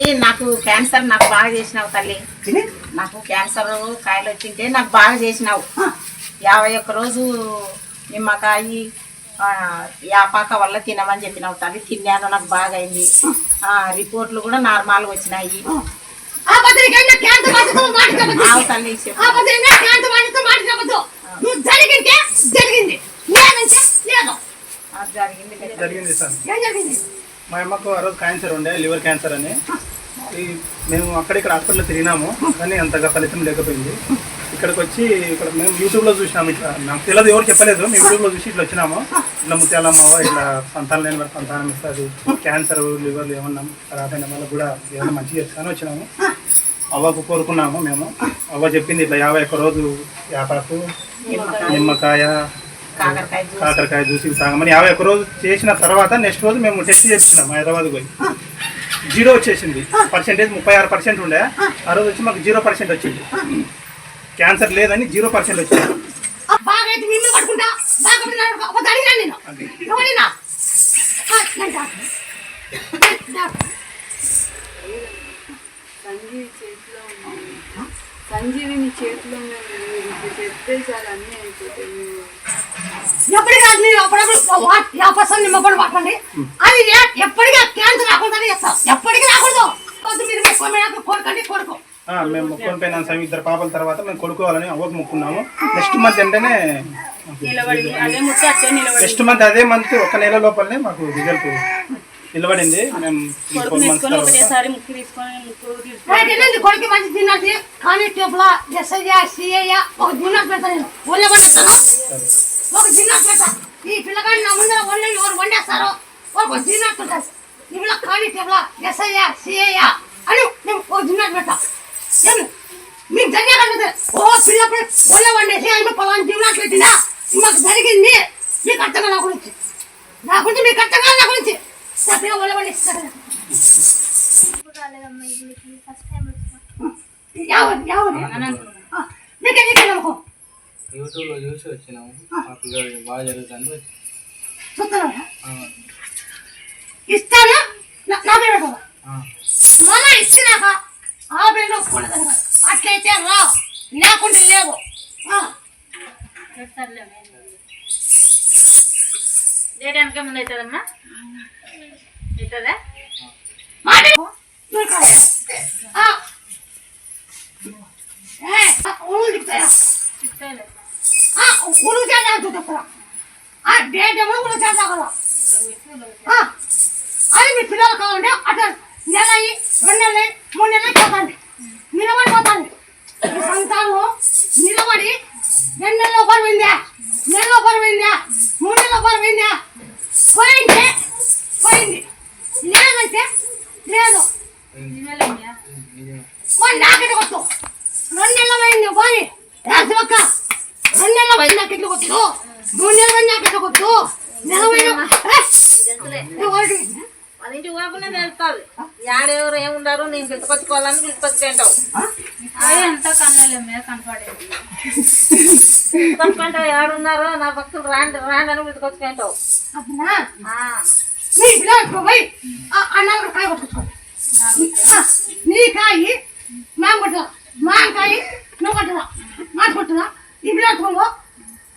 ఏ, నాకు క్యాన్సర్ నాకు బాగా చేసినావు తల్లి. నాకు క్యాన్సర్ కాయలు వచ్చింటే నాకు బాగా చేసినావు. యాభై ఒక్క రోజు నిమ్మకాయ ఆ, యాపాక వల్ల తినమని చెప్పినావు తల్లి. తిన్నాను నాకు బాగా అయింది. ఆ, రిపోర్ట్లు కూడా నార్మల్గా వచ్చినాయి. తల్లి జరిగింది? మా అమ్మకు ఆ రోజు క్యాన్సర్ ఉండే లివర్ క్యాన్సర్ అని. ఈ మేము అక్కడిక్కడ హాస్పిటల్లో తిరిగినాము కానీ అంతగా ఫలితం లేకపోయింది. ఇక్కడికి వచ్చి ఇక్కడ మేము యూట్యూబ్లో చూసినాము ఇట్లా. నాకు తెలియదు ఎవరు చెప్పలేదు. మేము యూట్యూబ్లో చూసి ఇట్లా వచ్చినాము. ఇట్లా ముత్యాలమ్మ ఇట్లా సంతానం లేని వారికి సంతానం ఇస్తుంది క్యాన్సర్ లివర్ ఏమన్నా ఖరాబ్ అయిన వాళ్ళకి కూడా ఏమన్నా మంచిగా చేస్తాను వచ్చినాము. అవ్వకు కోరుకున్నాము మేము. అవ్వ చెప్పింది ఇట్లా యాభై ఒక్క రోజు యాపాకు నిమ్మకాయ కాకరకాయ జ్యూస్. కాకరకాయ జ్యూస్ తాగమని. యాభై ఒక్క రోజు చేసిన తర్వాత నెక్స్ట్ రోజు మేము టెస్ట్ చేపించినాం హైదరాబాద్ పోయి. జీరో వచ్చేసింది. పర్సెంటేజ్ ముప్పై ఆరు పర్సెంట్ ఉండే. ఆ. రోజు వచ్చి మాకు జీరో పర్సెంట్ వచ్చింది. క్యాన్సర్ లేదని జీరో పర్సెంట్ వచ్చింది. ఒక సంజీవిని చేతిలో చెప్తే చాలు అన్నీ అయిపోతాయి. ఎప్పటికీ అది మీరు అప్పుడప్పుడు నిమ్మపడి పట్టండి. అది ఏ- ఎప్పటికీ క్యాన్సర్ రాకుండా చేస్తాం. ఎప్పటికీ రాకూడదు. మీరు కొడుకండి కొడుకు ఆ, మేము ముక్కొని పోయిన ఇద్దరు పాపల తర్వాత మేము కొడుకోవాలని అవ్వకు ముక్కున్నాము. నెక్స్ట్ మంత్ వెంటనే నెక్స్ట్ మంత్ అదే మంత్ ఒక నెల లోపలనే మాకు రిజల్ట్ నిలబడింది. మేము ఫోర్ మంత్స్ కొడుకు మంచి తిన్నది. కానీ టేబుల్ ఎస్ఐ సిఐ ఒక దిన్నర్ పెడతా నేను. ఒళ్ళే పడేస్తాను? ఒక దిన్నర్ పెడతా ఈ పిల్లగాడిని నా ముందర ఒళ్ళని ఎవరు వండేస్తారో? ఒక దిన్నర్ పెడతాను ఈ పిల్ల కానీ టేబుల్? ఎస్ఐ సిఐ అని నేను ఒక దిన్నర్ పెడతా ఏమి? మీకు జరిగే ఓ పిల్లప్పుడు ఒళ్ళే వండేసి ఆయన పొలాన్ని దిన్నర్ పెట్టినా మాకు జరిగింది. మీకు అర్థం కాదు నా గురించి. నా గురించి మీకు అర్థం కాదు నా గురించి. నా పిల్ల ఒళ్ళే వండేస్తారు రాలేదమ్మా ఇల్లుకి ఫస్ట్ టైం వచ్చిన ఎవరు ఎవరు నీకే నీకే నమ్మకం? యూట్యూబ్లో చూసి వచ్చినాము. మా పిల్లలు బాగా జరుగుతుంది. ఇస్తాను? ఇచ్చినాక ఆ అట్లయితే రా. లేవు. వెనక ముందు అవుతుందమ్మా? అవుతుందా? మాట నువ్వు ఇక్కడ రా. ఆ. ఏ, ఆ, ఊరు తిప్పుతాయా? ఇస్తాలే ఆ, ఊరు చేద్దాం చూపిస్తారా ఆ డేట్ ఏమో ఊరు చేద్దాం కదా ఆ, అది మీ పిల్లలు కావాలంటే అట్లా నెల రెండు నెలలు మూడు నెలలు పోతాండి నిలబడి పోతాండి ఈ సంతానం నిలబడి రెండు నెలల పరువైందా నెలలో పరువైందా మూడు నెలల పరువైందా పోయింది? పోయింది. లేదంటే లేదు. వాళ్ళు నాకెట్ కొట్టు. రెండు నెలలు అయింది పోయి రాసి ఒక్క రెండు నెలలు అయింది నాకెట్ కొట్టు. మూడు నెలలు కొట్టు. నెల ఇదంతలే ఎవరికి వాళ్ళ ఇంటికి పోకుండా తెలుస్తుంది యాడెవరు ఏముండారు నేను పిలుచుకొచ్చుకోవాలని పిలుచుకొచ్చుకుంటావు అంతా కన్నలేమ్మ కనపడేది? పిలుచుకొచ్చుకుంటావు ఎవరున్నారో నా భక్తులు రాండి రాండి అని పిలుచుకొచ్చుకుంటావు నీ కాయ మేము కొట్టదా మా కాయి నువ్వు కొట్టదా? మాట కొట్టదా? ఈ పిల్లలకు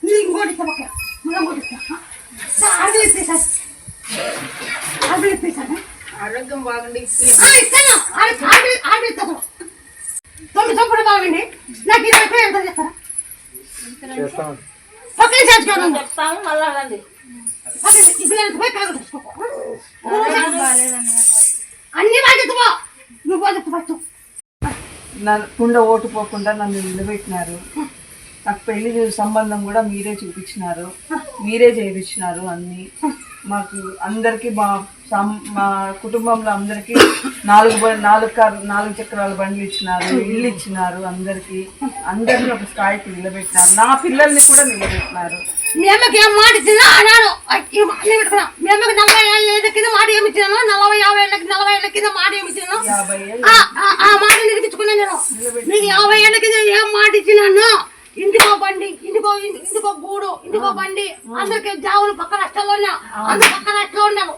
నీ ఇంకోటి ఇస్తా పక్క మనం కొట్టిస్తా అడుగులు ఇప్పేసాను అడుగులు ఇప్పేసాను ఆరోగ్యం బాగుండి. ఇస్తాను. అడుగు అడుగు ఇస్తాను. తొమ్మిది చొప్పుడు బాగండి. నాకు ఇరవై రూపాయలు ఎంత చెప్తారా? చేస్తాం పక్కన చేర్చుకోవాలి చెప్తాము మళ్ళా అన్ని నువ్వు బాధ్యత పట్టు నన్ను ఓటు పోకుండా నన్ను నిలబెట్టినారు. నాకు పెళ్ళి సంబంధం కూడా మీరే చూపించినారు. మీరే చేయించినారు అన్ని. మాకు అందరికీ మా సం- మా కుటుంబంలో అందరికీ నాలుగు బ- నాలుగు కార్ నాలుగు చక్రాల బండ్లు ఇచ్చినారు ఇల్లు ఇచ్చినారు అందరికీ. అందరినీ ఒక స్థాయికి నిలబెట్టినారు. నా పిల్లల్ని కూడా నిలబెట్టినారు. మీ అమ్మకి ఏం మాట ఇచ్చినా అన్నాడు. ఈ మాట పెట్టుకున్నా. మీ అమ్మకి నలభై ఏళ్ళ కింద మాట ఏమి ఇచ్చినాను నలభై యాభై ఏళ్ళ నలభై ఏళ్ళ కింద మాట ఏమి ఇచ్చినాను యాభై ఏళ్ళు. ఆ మాట నేను. నీకు యాభై ఏళ్ళ కింద ఏం మాట ఇచ్చినాను ఇంటికో బండి ఇంటికో ఇంటి- ఇంటికో గూడు ఇంటికో బండి. అందరికి జావులు పక్క రాష్ట్రాల్లో ఉన్నా. అందరు పక్క రాష్ట్రంలో ఉన్నాము.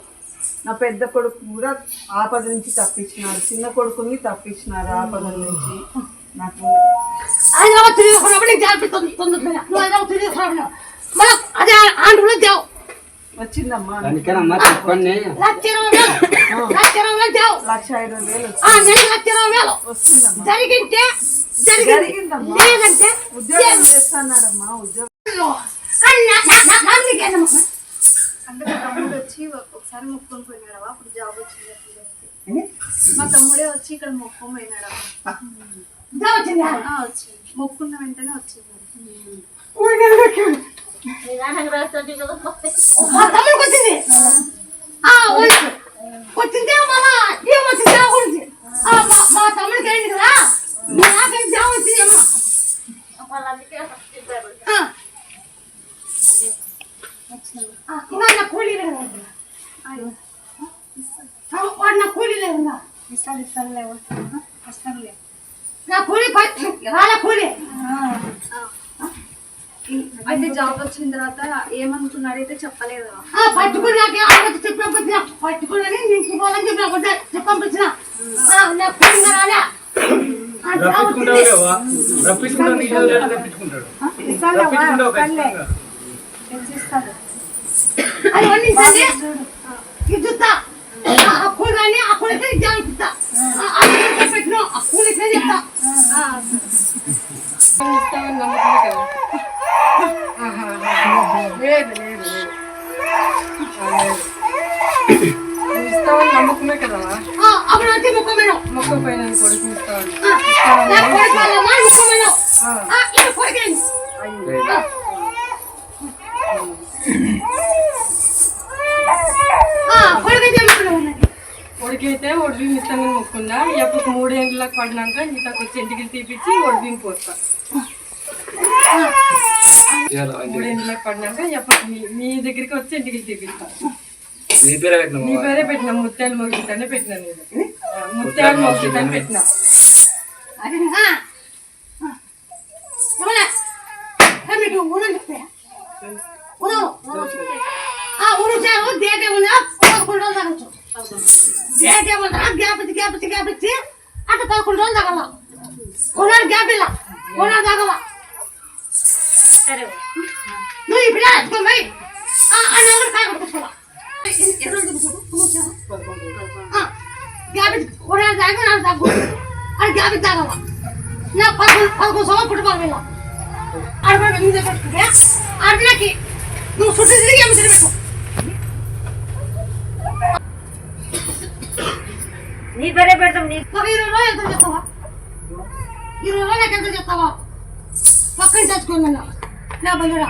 నా పెద్ద కొడుకు కూడా ఆపద నుంచి తప్పించినారు చిన్న కొడుకుని తప్పించినారు ఆపద నుంచి. నాకు హైదరాబాద్ తిరిగి వచ్చినప్పుడు నీకు జాగ్రత్త తొందరగా నువ్వు హైదరాబాద్ తిరిగి వచ్చినప్పుడు మళ్ళీ అదే ఆంధ్రలో దేవు వచ్చిందమ్మా. చెప్పండి. లక్ష ఇరవై వేలు. లక్ష ఇరవై వేలు లక్ష ఇరవై జరిగింటే జరిగింది. లేదంటే ఉద్యోగం చేస్తున్నాడమ్మా ఉద్యోగం? అంటే మా తమ్ముడు వచ్చి ఒక- ఒకసారి మొక్కుకొని పోయినాడవా అప్పుడు జాబ్ వచ్చింది. మా తమ్ముడే వచ్చి ఇక్కడ మొక్కుకొని పోయినాడవా వచ్చిందా? మొక్కున్న వెంటనే వచ్చింది. వచ్చింది? మళ్ళా ఏం వచ్చింది మా- తమ్ముడికి ఏంటి కదా. నా లేదు ఆ, లేదు లేవు అయితే జాబ్ వచ్చిన తర్వాత ఏమనుకున్నాడైతే చెప్పలేదు పట్టుకున్నాకే పట్టుకుని నాకు ఆలోచన చెప్పినప్పుడు నాకు పట్టుకుని చెప్పంపించిన నా రాలే. రప్పించుకుంటావు. లేవా రప్పించుకుంటావు? నీకు ఏదో లేదు రప్పించుకుంటాడు. రప్పించుకుంటావు? ఖచ్చితంగా లేదు లేదు లేదు. ఇస్తావని నమ్మకమే కదా అప్పుడు వచ్చి ముఖమేను మొక్క పైన కొడుకు కొడుకైతే ఇస్తానని మొక్కుందా ఎప్పుడు మూడేళ్ళకి పడినాక ఇంతకు వచ్చి ఇంటికి తీపిచ్చి ఒడిబియ్యం పోస్తా. మూడేళ్ళకి పడినాక ఎప్పుడు మీ- మీ దగ్గరికి వచ్చి ఇంటికి తీపిస్తా. నీ పేరే పెట్టినాము నీ పేరే పెట్టిన ముత్యాలు మొగితనే పెట్టిన నేను. ముత్యాలు మొగితని పెట్టిన. అట్లా పదకొండు రోజులు తగల. ఉన్నాడు గ్యాప్ ఇలా ఉన్నాడు తగల నువ్వు ఈ పిల్ల ఎత్తుకొని పోయి ఆ అన్న కూడా కాయ కొట్టుకోవాలా ఎన్ని రోజులు కూర్చోను గ్యాప్ ఇచ్చి ఉన్నాడు తాగు నాడు తగ్గు అది గ్యాప్ ఇచ్చి తాగల నా పదకొండు పదకొండు సంవత్సరం పుట్టుకోవాలి వీళ్ళ అరవై మీద పెట్టుకుంటే అరవైకి నువ్వు చుట్టూ తిరిగి ఏమి తిరిగి నీ పేరే పెడతాం నీ ఒక ఇరవై రోజులు ఎంత చెప్తావా ఇరవై రోజులకి ఎంత చెప్తావా పక్కన చచ్చుకున్నా నా బలిరా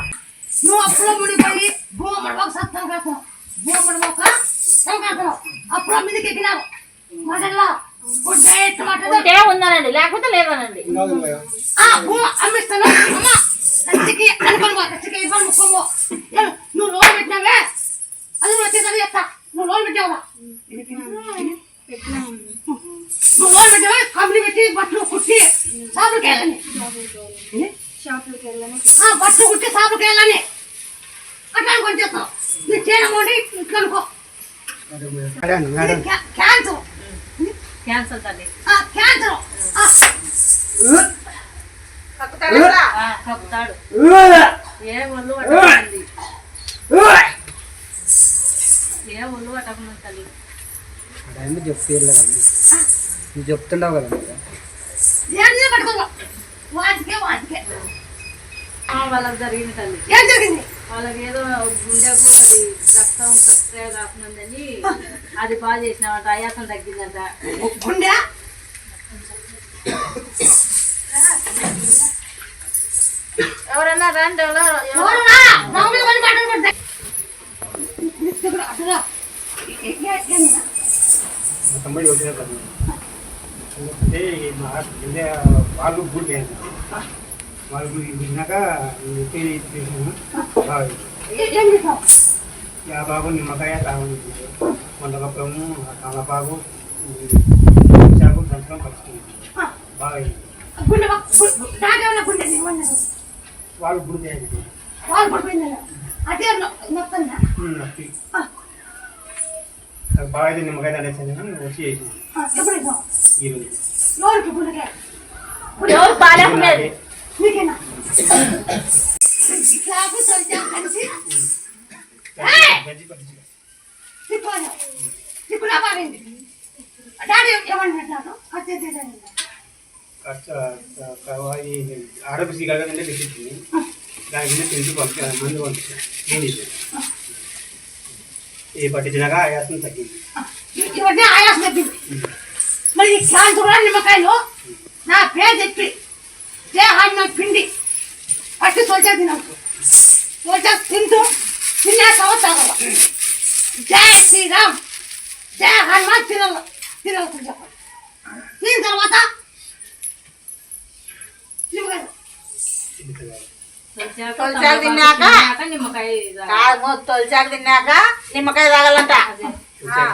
నువ్వు అప్పులో ముడిపోయి భూమడి ఒక సత్తం కాస్తావు భూమడి ఒక కాస్తావు అప్పులో మీదకి ఎక్కినావు. డైరెక్ట్ మాట ఉందనండి. లేకపోతే లేదనండి. ఆ భూ అమ్మిస్తాను. అమ్మ లచ్చికి అనుకోను లచ్చికి ఇవ్వను ముక్కము నువ్వు లోన్ పెట్టినావే? అది నువ్వు చెప్తా. నువ్వు లోన్ పెట్టావురా? నువ్వు లోన్ పెట్టావా? కంపెనీ పెట్టి బట్టలు కుట్టి షాపులకి వెళ్ళని. బట్టలు కుట్టి షాపులకి వెళ్ళని. అట్లా అనుకొని చేస్తావు. నీ చేయమండి అనుకో క్యాన్సర్. క్యాన్సల్ తల్లి. ఆ క్యాన్సర్. ఆ. ఆ, కప్పుతాడు ఏ ఒళ్ళు పట్టకుంది ఏ ఒళ్ళు పట్టకుండా తల్లి. టైం చెప్తే నువ్వు చెప్తుండవు కదా వాటికే వాటికే. వాళ్ళకి జరిగింది తల్లి. ఏం జరిగింది? వాళ్ళకి ఏదో గుండెకు అది రక్తం సత్తే రాకుందని అది బాగా చేసినామంట ఆయాసం తగ్గిందంట. గుండె? ఎవరన్నా రండి తమ్ముడు వచ్చిన వాళ్ళు గుడి. వాళ్ళు గుడి తిన్నాక పేరు చేసాము బాగా ఏ- ఏం చేసావు? యాబాబు నిమ్మకాయ తామని కొండగప్పము కామపాకు చాకు దంచడం పడుతుంది ఆ, బాగా అయింది. గుండె పక్క- గు- గు- నాకేమన్నా గుండె ఇవ్వలేదు. వాళ్ళు గుడి పోయింది వాళ్ళు పడిపోయిందా? అదే నొ- నొప్పుందా? నొప్పి ఆ. నాకు బాగా అయితే నిమ్మకాయ దండేసాను కానీ వచ్చి చేసిన ఆ, ఎప్పుడు ఇద్దాం? ఈరోజు ఎవరికి గుండెకాయ ఇప్పుడు ఎవరు బాగాలేకునేది నీకేనా ఇట్లా కూర్చొని కలిసి ఏయ్! గజ్జి పట్టించి తిప్పాలి ఇప్పుడు రాబాడింది డాడీ ఏమంటున్నాను అత్తే ఆరోగ్యశ్రీ కలగదంటే తెచ్చింది దాని కింద తింటూ పంపించాను మందు పంపించాను ఏం చేశాను ఏ పట్టించినాక ఆయాసం తగ్గింది ఇవన్నీ ఆయాసం తగ్గింది మరి ఈ క్యాన్ కూడా నిమ్మకాయలు నా పేరు చెప్పి జయ హనుమాన్ పిండి పట్టి సోచా తినకు సోచా తింటూ తిన్నాక తాగల జయ శ్రీరామ్ జయ హనుమాన్ తినాల తినాలి చెప్పాలి తిన్న తర్వాత నిమ్మకాయలు తొలిచాకు తిన్నాక నిమ్మకాయ కాదు తొలిచాకు తిన్నాక నిమ్మకాయ తాగాలంట ఆ.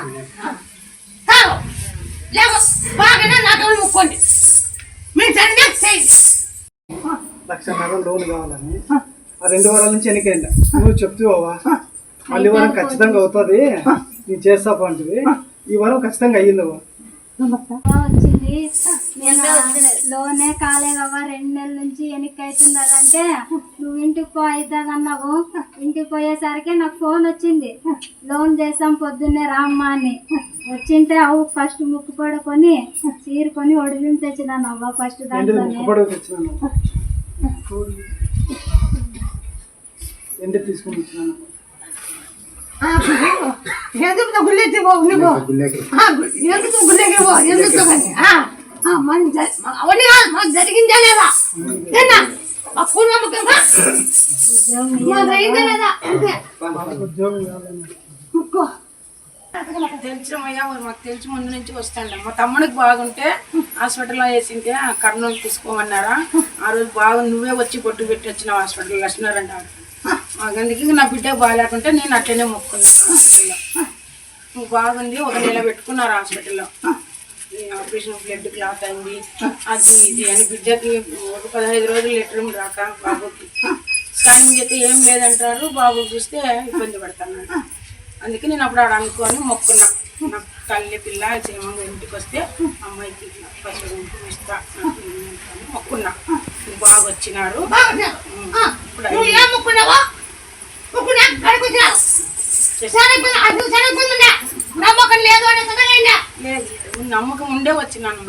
తాగు లేక బాగానే నాకు ముక్కోండి మీరు జరిగే చేయండి లక్షన్నర లోన్ కావాలని. ఆ రెండు వారాల నుంచి ఎన్నికైందా నువ్వు చెప్తావా మళ్ళీ వారం ఖచ్చితంగా అవుతుంది. నేను చేస్తా పంటివి ఈ వారం ఖచ్చితంగా అయ్యింది వచ్చింది. నేను లోనే కాలేదవ్వ రెండు నెలల నుంచి వెనక్కి అవుతుంది అంటే నువ్వు ఇంటికి పో అవుతుందన్నావు ఇంటికి పోయేసరికి నాకు ఫోన్ వచ్చింది. లోన్ చేసాం పొద్దున్నే రామ్మా అని. వచ్చింటే అవు ఫస్ట్ ముక్కు పడుకొని చీరుకొని ఒడిలిం తెచ్చినాను అవ్వ ఫస్ట్ మాకు జరిగిందే లేదా? ఏనా? మా మాకు తెలిసినమయ్యా మాకు తెలిసి ముందు నుంచి వస్తాండి. మా తమ్ముడికి బాగుంటే హాస్పిటల్లో వేసింటే ఆ కర్నూలు తీసుకోమన్నారా ఆ రోజు బాగు నువ్వే వచ్చి పొట్టు పెట్టి వచ్చిన హాస్పిటల్లో వస్తున్నారంట అందుకే నా బిడ్డ బాగాలేకుంటే నేను అట్లనే మొక్కున్నాను హాస్పిటల్లో. నువ్వు బాగుంది ఒక నెల పెట్టుకున్నారు హాస్పిటల్లో. ఈ ఆపరేషన్ బ్లడ్ క్లాత్ అయింది. అది ఇది అని బిడ్డకి ఒక పదహైదు రోజులు లెటర్ రాక బాబుకి. స్కానింగ్ చేస్తే ఏం లేదంటారు బాబు చూస్తే ఇబ్బంది పడుతున్నాడు అందుకే నేను అప్పుడు ఆడ అనుకొని మొక్కున్నా. నా తల్లి పిల్ల క్షేమంగా ఇంటికి వస్తే అమ్మాయికి కుంకుమ ఇస్తా నాకు. మొక్కున్నా. బాగా వచ్చినారు. లేదు నమ్మకం ఉండే వచ్చినాను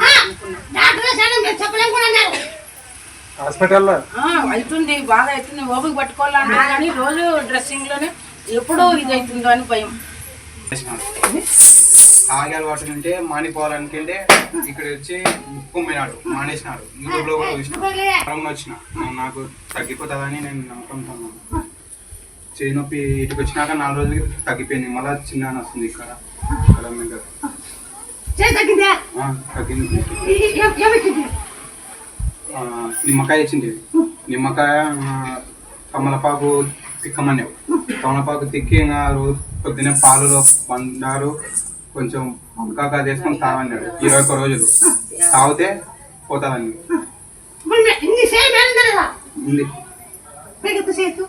హాస్పిటల్లో? ఆ, అవుతుంది. బాగా అవుతుంది. ఓపిక పట్టుకోవాలంటే కానీ రోజు డ్రెస్సింగ్లోనే ఎప్పుడూ ఇది అవుతుందో అని భయం. తాగే అలవాటు ఉంటే మానిపోవాలనుకుంటే ఇక్కడ వచ్చి కుమ్మినాడు మానేసినాడు. యూట్యూబ్లో కూడా చూసిన. వారం వచ్చిన నాకు తగ్గిపోతుందని నేను ఉన్నాను. చేయి నొప్పి ఇటుకు వచ్చినాక నాలుగు రోజులకి తగ్గిపోయింది. మళ్ళీ చిన్న అని వస్తుంది ఇక్కడ. ఇక్కడ తగ్గిందే? నిమ్మకాయ ఇచ్చింది నిమ్మకాయ ఆ, తమలపాకు తిక్కమన్నావు. తమలపాకు తిక్కి ఇంకా రోజు పొద్దున్నే పాలులో పండారు కొంచెం వంకాక చేసుకొని తాగన్నాడు ఇరవై ఒక్క రోజులు. తాగితే చేతు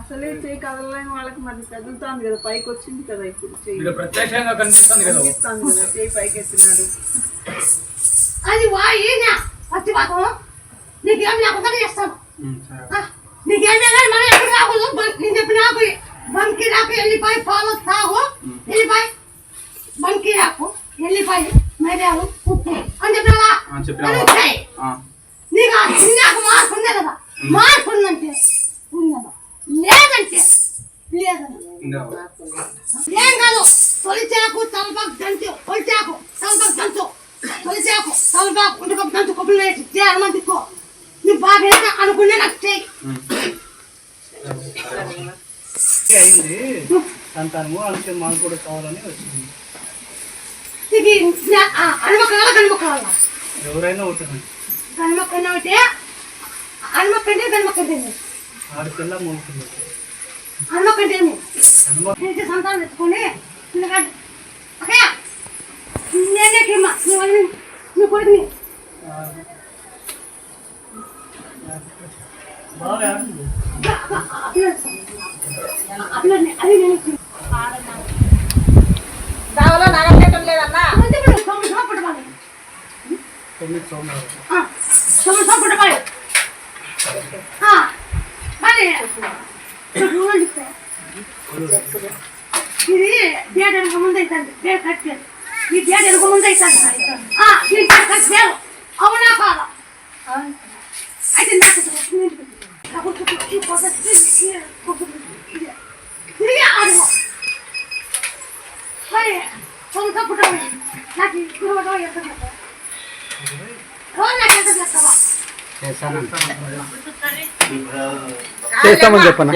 అసలే చేయి కదలలేని వాళ్ళకి మరి కదులుతాంది కదా పైకి వచ్చింది కదా ఇప్పుడు చేయి. ప్రత్యక్షంగా కనిపిస్తుంది కదా. చేయి పైకి ఎత్తినాడు అది వా ఈయన పచ్చి పాకం. నీకేం లేకుండా చేస్తాను. నీకేం లేదు మనం ఎప్పుడు రాకూడదు నేను చెప్పిన ఆకు బంకి రాకు ఎల్లిపాయ పాలు తాగు ఎల్లిపాయ బంకి రాకు. ఎల్లిపాయ ఉప్పు అని చెప్పినావా? ఆ, నీకు ఆ చిన్నాకు మార్పు ఉంది కదా మార్పు ఉందంటే ఉందమ్మా లేదంటే లేదమ్మా ఉందా? ఏం కాదు. తొలిచాకు తలపాకు దంచు తొలిచాకు తలపాకు దంచు తొలిచాకు తలపాకు ఉంటుకో దంచు కొబ్బరి చేయాలని నీ బాగా అనుకునే నాకు చేయి. అయింది. సంతానము అందుకే మాకు కూడా కావాలని వచ్చింది. నీకు అనుమకాల కనుమకాల ఎవరైనా అవుతుంది కనుమకన్నా అంటే అనుమకంటే కనుమకంటే ఆడపిల్ల మోగుతుంది అనుమకంటే ఇంటి సంతానం ఎత్తుకొని నేనే కిమ్మ. నువ్వు నువ్వు కొడుకుని బాగా ఆడుతుంది ఆ, ఆ, ఆ, అట్లనే అది నేను దావలో నడవటం లేదన్నా ముందు ఇప్పుడు సంవత్సరం పట్టుకోవాలి తొమ్మిది సోమవారం సంవత్సరం పట్టుకోవాలి మరి చూడండి ఇది డేట్ వెనక ముందు అవుతుంది డేట్ చేయాలి ఈ డేట్ వెనక ముందు అవుతుంది అవునా కాదా అయితే నాకు తిరిగి ఆడుకో మరి సొంత పుట్టడం నాకు కురవడం ఎంత రోజు నాకు ఎంత చేస్తావా చేస్తామని చెప్పనా?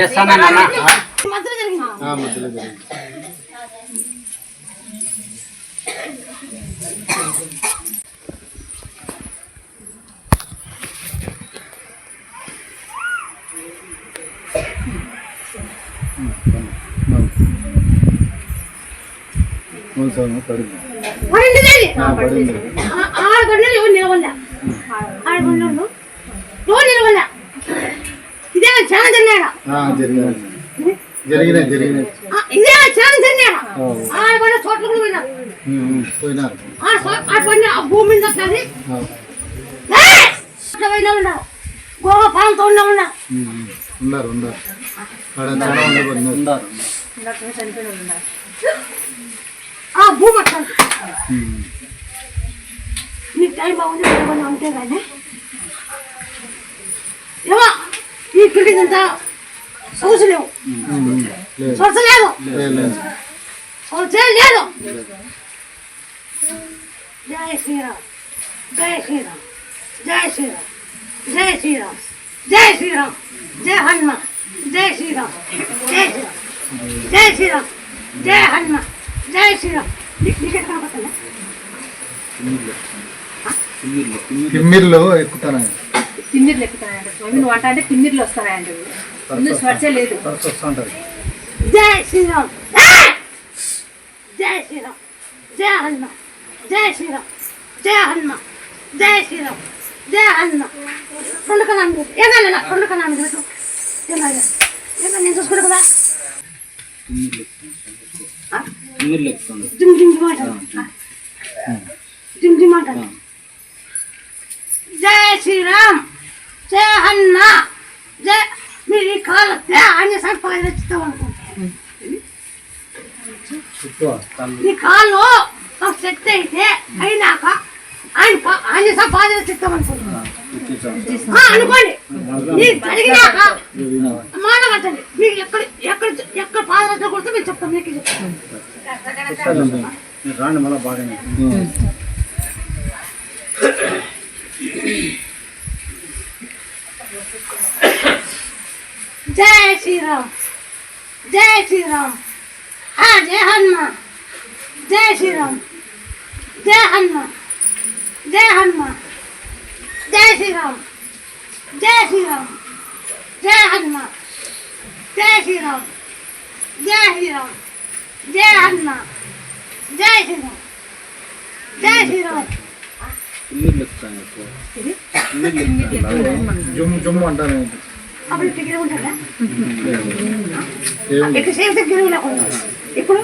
మధ్యలో జరిగింది. పడింది. లేదు ఆరు గంటలు ఎవరు నిలవలే ఆరు గంటలు. ఎవరు నిలవలే ఇదే చాలా తిన్నాడా జరిగినాయి జరిగినాయి ఇదే చాలా తిన్నాడా ఆరు గంటల చోట్ల కూడా పోయినా? పోయినారు. ఆ సో- ఆ పని ఆ భూమి మీద వస్తుంది. పోయినా ఉన్నారు గోవా పాలతో ఉన్నా ఉన్నా? ఉన్నారు ఉన్నారు. ఉండదు ఉన్నారు. ఆ భూమి వస్తుంది నీకు టైం బాగుంది ఏమన్నా ఉంటే కానీ ఏమో ఈ బిల్డింగ్ అంతా సోచలేవు లేదు సోచలేదు లేదు లేదు సోచే లేదు జై శ్రీరామ్ జై శ్రీరామ్ జై శ్రీరామ్ జై శ్రీరామ్ జై శ్రీరామ్ జై హనుమ జై శ్రీరామ్ జై శ్రీరామ్ జై శ్రీరామ్ జై హనుమ జై శ్రీరామ్ నీకు నీకు ఎక్కడ కనపడుతుందా? కిమ్మిర్లో ఎక్కుతాను? తిమ్మిర్లు స్వామి. నువ్వు అంట అంటే తిమ్మిర్లు వస్తాయంట. ముందు స్పర్శ లేదు. జై శ్రీరామ్! జై శ్రీరామ్. జై హనుమ. జై శ్రీరామ్. జై హనుమ. జై శ్రీరామ్. జై హనుమ. రెండు కన్నా మీద ఏమన్నా నా రెండు కన్నా మీద పెట్టు ఏమన్నా ఏమన్నా నేను చూసుకుంటా కదా. ఆ? జిమ్ జిమ్ జిమ్ అంటాను జిమ్. జిమ్ అంటాను జై శ్రీరామ్ జై హనుమ జై మీరు ఈ కాలు అన్ని సరిపోయి తెచ్చుతాం ఈ కాళ్ళు నాకు సెట్ అయితే అయినాక ఆయన సంపాదన చిత్తం అనుకుంటున్నాను అనుకోండి. మీకు ఎక్కడ ఎక్కడ ఎక్కడ కొడితే మీరు చెప్తాం మీకు రాండి మళ్ళీ బాగానే జై శ్రీరామ్. జై శ్రీరామ్. ఆ జై హనుమ. జై శ్రీరామ్. జై హనుమ. జై హనుమ. జై శ్రీరామ్ జై శ్రీరామ్ జై హనుమ జై శ్రీరామ్ జై శ్రీరామ్ జై హనుమ జై శ్రీరామ్ జై శ్రీరామ్ జుమ్ జుమ్ అంటాను అప్పుడు దగ్గర ఉంటుందా ఎక్కువసేపు దగ్గర లేకుండా ఇప్పుడు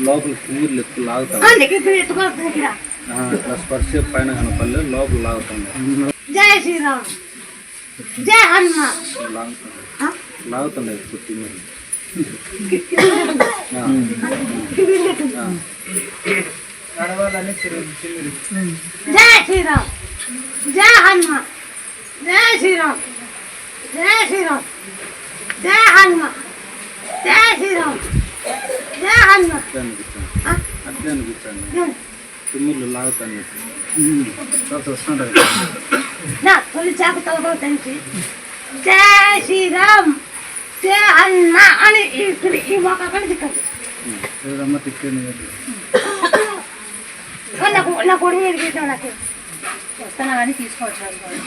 లోపల తిమ్మిర్లు ఎక్కువ లాగుతాం ఆ, దగ్గర ఎత్తుకోవాలి దగ్గర ఇట్లా స్పర్శ పైన కనపడలే లోపల లాగుతుంది జై శ్రీరామ్ జై హనుమ లాగుతుంది లాగుతుంది ఎక్కువ తిమ్మిర్లు జై శ్రీరామ్ జై హనుమ జై శ్రీరామ్ జై శ్రీరామ్ జై హనుమ జై శ్రీరామ్ జై హనుమ అట్లే అనిపిస్తుంది అట్లే అనిపిస్తుంది తిమ్మిర్లు లాగుతాను. వస్తుంటుంది నా తొలి చేప జై శ్రీరామ్. జై హనుమ అని ఇక్కడ ఈ మొక్క అక్కడ దిక్కండి ఏదమ్మా తిక్కేది నాకు నా కొడుకు ఎదిగేసావు నాకు వస్తానా కానీ తీసుకోవచ్చు స్వామి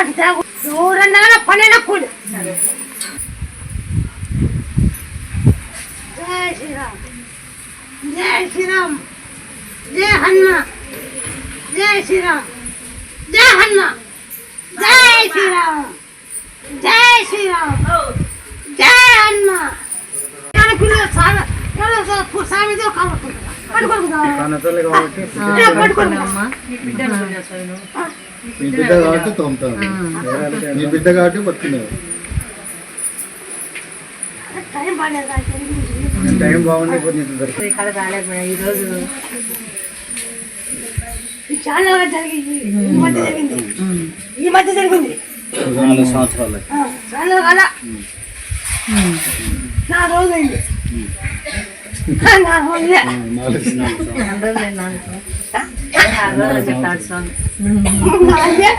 అటు తాగు. ఎవరన్నా పనైనా కూలి. జై శ్రీరామ్. జై శ్రీరామ్. జై హనుమ జై శ్రీరామ్ జై హనుమ జై శ్రీరామ్ జై శ్రీరామ్ జై అన్న నేను పిల్లలు సామె ఎవరో సామెతో కాబట్టి కానతల్లి కాబట్టి నీ బిడ్డను పూజ స్వామి నీ బిడ్డ కాబట్టి తోముతాను నీ బిడ్డ కాబట్టి బతుకున్నావు టైం బాగాలేదు టైం బాగుండే కొన్ని దొరికి ఇక్కడ రాలేకపోయినా ఈరోజు చాలా జరిగింది. ఈ మధ్య జరిగింది. ఈ మధ్య జరిగింది. నాలుగు సంవత్సరాలు. చాలా కదా నా రోజు అయింది. నా రోజులే నాలుగు అందరూ నేను నాన్న రోజు చెప్తాడు స్వామి నా రోజే.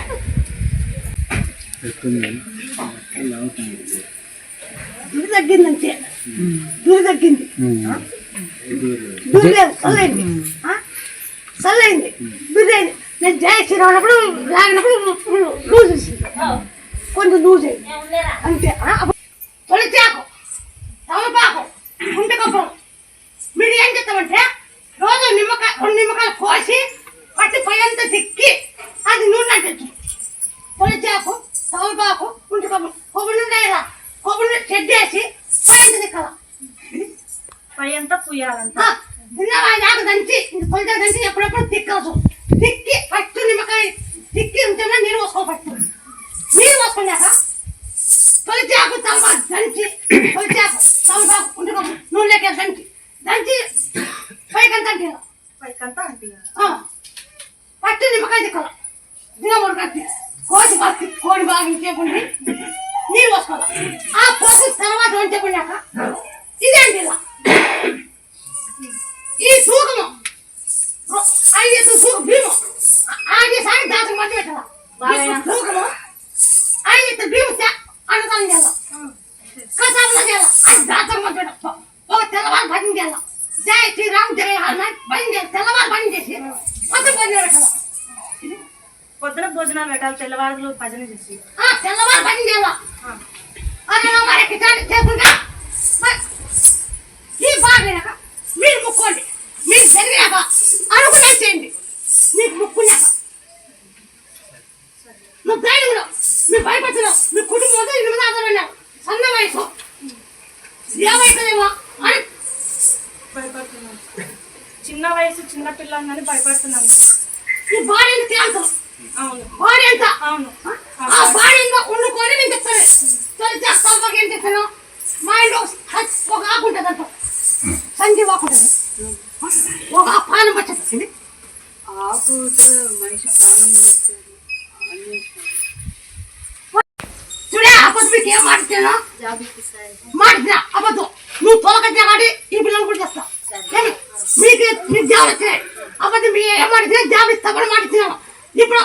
ఎక్కువ దురి తగ్గిందంటే దురి తగ్గింది దురి లేదు చల్లైంది అయింది నేను జయ శ్రీరామునప్పుడు లాగినప్పుడు లూజ్ వచ్చింది కొంచెం లూజ్ అయింది. అంతే. తొలిచాకు తమలపాకు గుంటకప్పం మీరు ఏం చేస్తామంటే రోజు నిమ్మకాయ రెండు నిమ్మకాయలు కోసి పట్టి పైంత తిక్కి అది నూనె అంటే తొలిచాకు తమలపాకు గుంటకప్పం కొబ్బరి నూనె వేయాలా కొబ్బరి నూనె చెడ్డేసి పైంత తిక్కాల. పై అంతా పుయ్యాలంట. తొలిచా దంచి ఎప్పుడెప్పుడు తిక్కవచ్చు తిక్కి ఫస్ట్ నిమ్మకాయ తిక్కి ఉంటేనే నీళ్ళు పోసుకో ఫస్ట్ నీళ్ళు పోసుకున్నాక తొలిచాకు తలపా దంచి తొలిచాకు తలపాకు ఉంటుకోపు నూనె లెక్క దంచి దంచి పైకంత అంటే పైకంతా అంటే ఫస్ట్ నిమ్మకాయ తిక్కాల దినమూడు కట్టి కోసి బతికి కోడి బాగా ఇంకేపుండి నీళ్ళు పోసుకోవాలి ఆ పోసి తర్వాత వంచుకున్నాక ఇదేంటి ఇలా ఈ తూకము ఐదు తూకం భీము. ఐదు సారి దాసం మధ్య పెట్టాల? ఐదు భీము అన్నదానం చేయాల? కసాపులో చేయాల? అది దాసం మధ్య పెట్టాల? ఒక తెల్లవారు భజన చేయాల? జై శ్రీరామ్ జై హనుమాన్ భజన చేయాలి? తెల్లవారు భజన చేసి మొత్తం భజన పెట్టాల? పొద్దున భోజనాలు పెట్టాలి తెల్లవారులు భజన చేసి. ఆ తెల్లవారు భజన చేయాల? అరే మరి కిటాడి చేసుకుంటా మరి ఈ బాగినాక మీరు ముక్కోండి మీరు జరిగినాక అనుకునే చేయండి. మీకు ముక్కున్నాక నువ్వు ధైర్యంలో మీరు భయపడుతున్నావు మీ కుటుంబంతో ఎనిమిది ఆధారం ఉన్నారు సన్న వయసు ఏమైతుందేమో అని. భయపడుతున్నాను చిన్న వయసు చిన్న పిల్లలని భయపడుతున్నాను ఈ బాడీ ఎంత అవును. బాడీ ఎంత? అవును. ఆ? బాడీ వండుకొని నేను చెప్తాను. తొలి చేస్తాను ఏం చెప్తాను? మా ఇంట్లో ఒక ఆకు ఉంటుంది అంట సంజీవ్ ఆకు ఉంటుంది. ఒక పానం వచ్చేస్తుంది ఆకుతో మనిషి ప్రాణం పోతుంది. చూడే అబద్ధం మీకు ఏం మాట్లాడుతున్నా జాబ్ ఇప్పిస్తాయి మాట్లాడినా అబద్ధం నువ్వు తొలగద్దా కాబట్టి ఈ పిల్లలు కూడా చేస్తా ఏమి? మీకు మీకు జాబ్ వచ్చినాయి అబద్ధం మీ ఏం మాట్లాడితే జాబ్ ఇస్తా కూడా మాట్లాడుతున్నాను ఇప్పుడు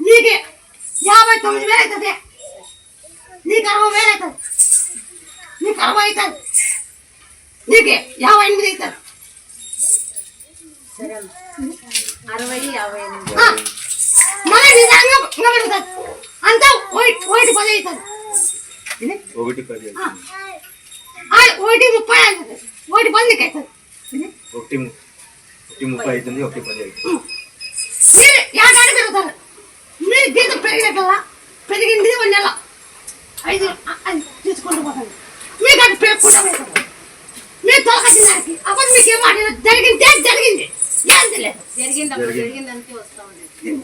నీకు యాభై తొమ్మిది వేలు అవుతుంది నీకు అరవై వేలు అవుతుంది నీకు అరవై అవుతుంది నీకు యాభై ఎనిమిది అవుతుంది సరే అమ్మ. అరవై యాభై ఎనిమిది ఆ, మళ్ళీ నిజంగా ఇంకా పెరుగుతుంది అంతా ఒకటి ఒకటి పది అవుతుంది ఇది? ఒకటి పది ఒకటి ముప్పై అవుతుంది ఒకటి పదికి అవుతుంది? ఒకటి ము- ఒకటి ముప్పై అవుతుంది ఒకటి పది అవుతుంది మీరు ఏడాది పెరుగుతారు మీరు జీతం పెరిగినట్లా పెరిగింది ఒక నెల. ఐదు తీసుకుంటూ పోతాను మీకు అది పెరుగుకుంటూ పోతాను మీరు తోకటినానికి అప్పుడు మీకు ఏం మాట జరిగింది జరిగింది. ఏం తెలియదు. జరిగిందప్పుడు జరిగిందంటే వస్తా ఉండేది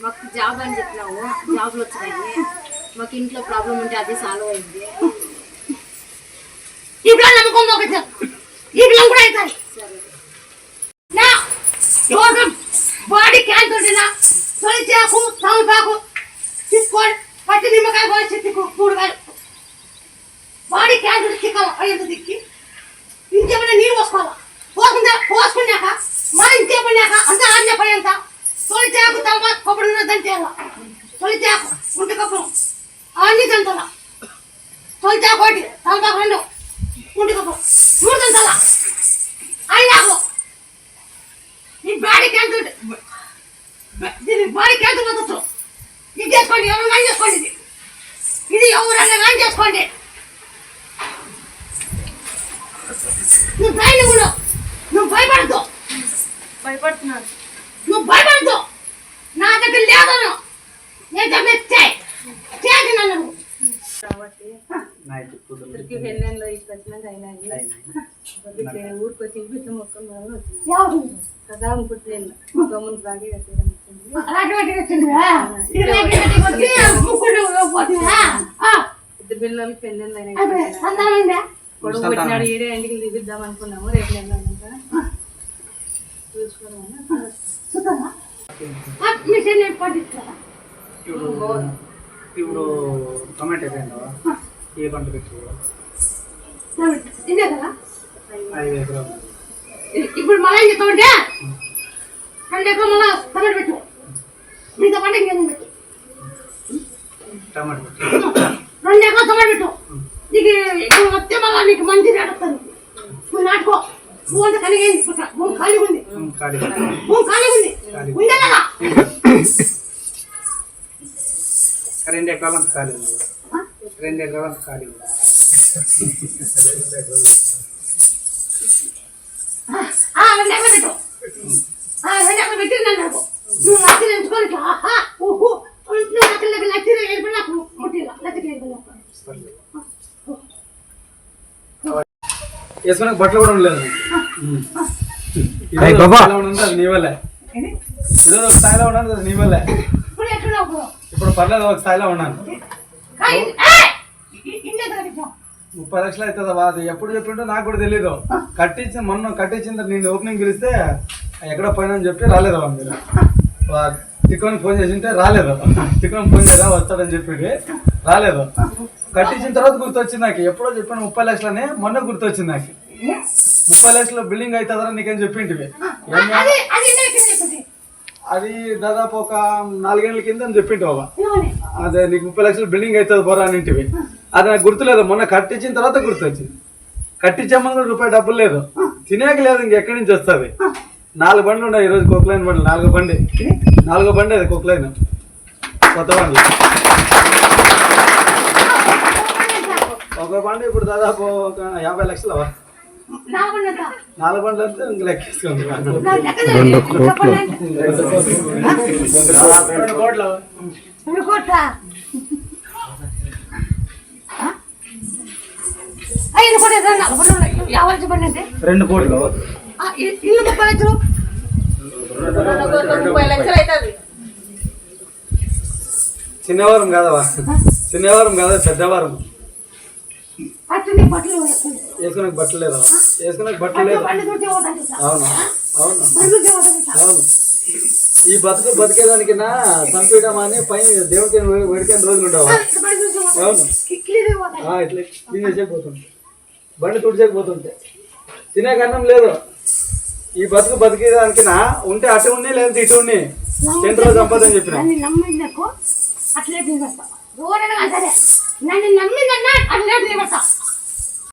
మాకు జాబ్ అని చెప్పినావు జాబ్లు వచ్చినాయి. మాకు ఇంట్లో ప్రాబ్లం ఉంటే అది సాల్వ్ అయింది. ఈ పిల్లలు నమ్ముకుంది ఒకటి ఈ పిల్లలు కూడా అవుతాయి నా ఎవరు బాడీ క్యాన్సర్ తిన్నా తొలిచాకు తమలపాకు తీసుకోండి. పచ్చి నిమ్మకాయ పోసి తిక్కు కూడగారు బాడీ క్యాన్సర్ చిక్కలు అయ్యేంత తిక్కి ఇంకేమైనా నీళ్ళు పోసుకోవాలా? పోసుకుంటా పోసుకున్నాక మరి ఇంకేమన్నాక అంత ఆజ్ఞ పడేంత? తొలిచాకు తలపాకు కొబ్బరి దంచేయాల? తొలిచాకు ఉంట కప్పులు అన్ని తంతల తొలితా కోటి తలపాకు రెండు ఉంట మూడు తంతల అయినాకు నీ బాడీ క్యాన్సర్ దీని బాడీ క్యాన్సర్ వద్దచ్చు ఇది చేసుకోండి ఎవరు కానీ చేసుకోండి ఇది. ఎవరన్నా కానీ చేసుకోండి. నువ్వు భయం కూడా నువ్వు భయపడద్దు. భయపడుతున్నాను నువ్వు భయపడద్దు నా దగ్గర లేదు నేను చెప్పేది చేయి చేసి నన్ను కాబట్టి నైట్ ఇద్దరికి పెళ్ళిళ్ళు ఇట్లా వచ్చినాక అయినాయి. ఊరికి వచ్చి ఇంటి మొక్కలు మనం వచ్చింది ఎవరు కదా గమ్మున బాగా కట్టేయడం ఇద్దరు పెళ్ళిళ్ళు అయినాయి కొడుకు పుట్టినాడు ఏడే ఇంటికి దిగుద్దాం అనుకున్నాము. రేపు ఇప్పుడు ఇప్పుడు టొమాటో అయిపోయిందా ఏ పంట పెట్టుకోవాలి ఇదే కదా ఐదు ఎకరాలు ఇ- ఇప్పుడు మళ్ళీ ఏం చెప్తామంటే రెండు ఎకరం మళ్ళీ టమాటో పెట్టు మిగతా పంట ఇంకేం పెట్టు టమాటో పెట్టు రెండు ఎకరం టమాటో పెట్టు నీకు ఇక్కడ వస్తే మళ్ళీ నీకు మంచి రేట్ వస్తుంది నువ్వు నాటుకో భూమి అంతా కలిగి భూమి ఖాళీ ఉంది ఖాళీ భూమి ఖాళీ ఉంది ఉందా కదా రెండు ఎకరాలు అంత ఖాళీ ఉంది రెండు ఎకరాలు అంత ఖాళీ ఉంది వేసుకునే బట్టలు కూడా ఉండలేదు. నీ వల్లే. ఈరోజు ఒక స్థాయిలో అది నీ వల్లే. ఇప్పుడు పర్లేదు ఒక స్థాయిలో ఉన్నాను. ముప్పై లక్షలు అవుతుంది అది ఎప్పుడు చెప్పింటో నాకు కూడా తెలీదు. కట్టించి మొన్న కట్టించిన నేను ఓపెనింగ్ పిలిస్తే ఎక్కడ పోయినా అని చెప్పి రాలేదు మీరు తిక్కుని ఫోన్ చేసింటే రాలేదు. తిక్కుని ఫోన్ చేరా వస్తాడని చెప్పి రాలేదు. కట్టించిన తర్వాత గుర్తొచ్చింది నాకు. ఎప్పుడో చెప్పాను ముప్పై లక్షలని మొన్న గుర్తొచ్చింది నాకు. ముప్పై లక్షల బిల్డింగ్ అవుతుందని నీకేం చెప్పింటివి? అది దాదాపు ఒక నాలుగేళ్ళ కింద అని చెప్పింటి బాబా? అదే నీకు ముప్పై లక్షలు బిల్డింగ్ అవుతుంది పోరా అని ఇంటివి అది నాకు గుర్తులేదు. మొన్న కట్టించిన తర్వాత గుర్తొచ్చింది. కట్టించామని కూడా రూపాయి డబ్బులు లేదు. తినేక లేదు ఇంకెక్కడి నుంచి వస్తుంది నాలుగు బండ్లు ఉన్నాయి ఈరోజు కుక్లైన్ బండ్లు. నాలుగో బండి. నాలుగో బండి అది కుక్లైన్ కొత్త బండ్లు. ఒక బండి ఇప్పుడు దాదాపు ఒక యాభై లక్షలు అవ్వ. నా ఉన్నదా? నాలుగు బండ్లు అంటే ఇంక లెక్కేసుకోండి. రెండు కోట్లు రెండు కోట్ల ఐదు కోట్లు ఉన్నాయి. యాభై అంటే రెండు కోట్లు ఆ, ఇ- ఇల్లు ముప్పై లక్షలు ముప్పై లక్షలు అవుతుంది చిన్నవారం కాదవా చిన్నవారం కాదా పెద్దవారం అట్లనే బట్టలు. వేసుకునే బట్టలు లేదా వేసుకునే బట్టలు లేదు బండి. అవును అవును బండి. అవును ఈ బతుకు బతికేదానికి నా చంపేయడం అని పైన దేవుడికి వేడికైన రోజులు ఉండవు బండి. అవును. ఆ, ఇట్లా క్లీన్ బండి తుడిచేకపోతుంటే తినే కన్నం లేదు. ఈ బతుకు బతికేదానికి నా ఉంటే అటు ఉన్నాయి లేదంటే ఇటు ఉన్నాయి సెంటర్లో చంపదని చెప్పిన. నమ్మిందనుకో అట్లే నన్ను నమ్మిందన్నా అట్లే